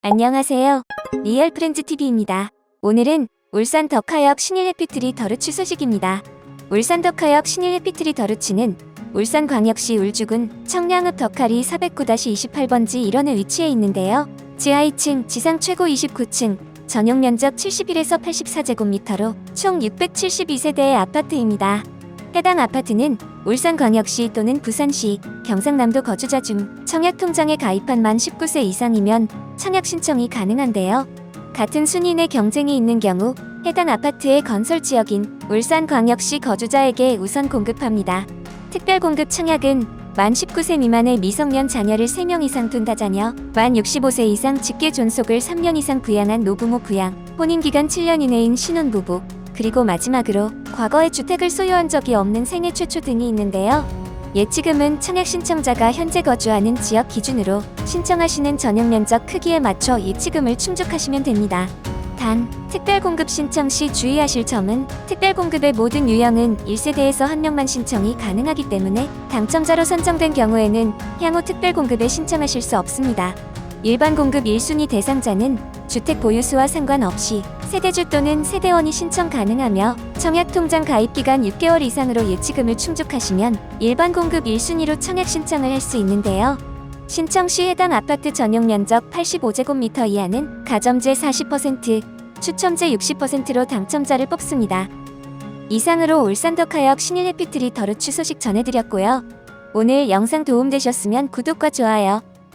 안녕하세요. 리얼 프렌즈 TV입니다. 오늘은 울산 덕하역 신일 해피트리 더루치 소식입니다. 울산 덕하역 신일 해피트리 더루치는 울산 광역시 울주군 청량읍 덕하리 409-28번지 1원에 위치해 있는데요. 지하 2층, 지상 최고 29층, 전용 면적 71에서 84제곱미터로 총 672세대의 아파트입니다. 해당 아파트는 울산광역시 또는 부산시, 경상남도 거주자 중 청약통장에 가입한 만 19세 이상이면 청약 신청이 가능한데요. 같은 순위내 경쟁이 있는 경우 해당 아파트의 건설 지역인 울산광역시 거주자에게 우선 공급합니다. 특별 공급 청약은 만 19세 미만의 미성년 자녀를 3명 이상 둔 다 자녀, 만 65세 이상 직계 존속을 3년 이상 부양한 노부모 부양, 혼인기간 7년 이내인 신혼부부, 그리고 마지막으로 과거에 주택을 소유한 적이 없는 생애 최초 등이 있는데요. 예치금은 청약 신청자가 현재 거주하는 지역 기준으로 신청하시는 전용 면적 크기에 맞춰 예치금을 충족하시면 됩니다. 단, 특별 공급 신청 시 주의하실 점은 특별 공급의 모든 유형은 1세대에서 한 명만 신청이 가능하기 때문에 당첨자로 선정된 경우에는 향후 특별 공급에 신청하실 수 없습니다. 일반 공급 1순위 대상자는 주택 보유수와 상관없이 세대주 또는 세대원이 신청 가능하며 청약통장 가입 기간 6개월 이상으로 예치금을 충족하시면 일반 공급 1순위로 청약 신청을 할 수 있는데요. 신청 시 해당 아파트 전용 면적 85제곱미터 이하는 가점제 40%, 추첨제 60%로 당첨자를 뽑습니다. 이상으로 울산덕하역 신일 해피트리 더루치 소식 전해드렸고요. 오늘 영상 도움되셨으면 구독과 좋아요,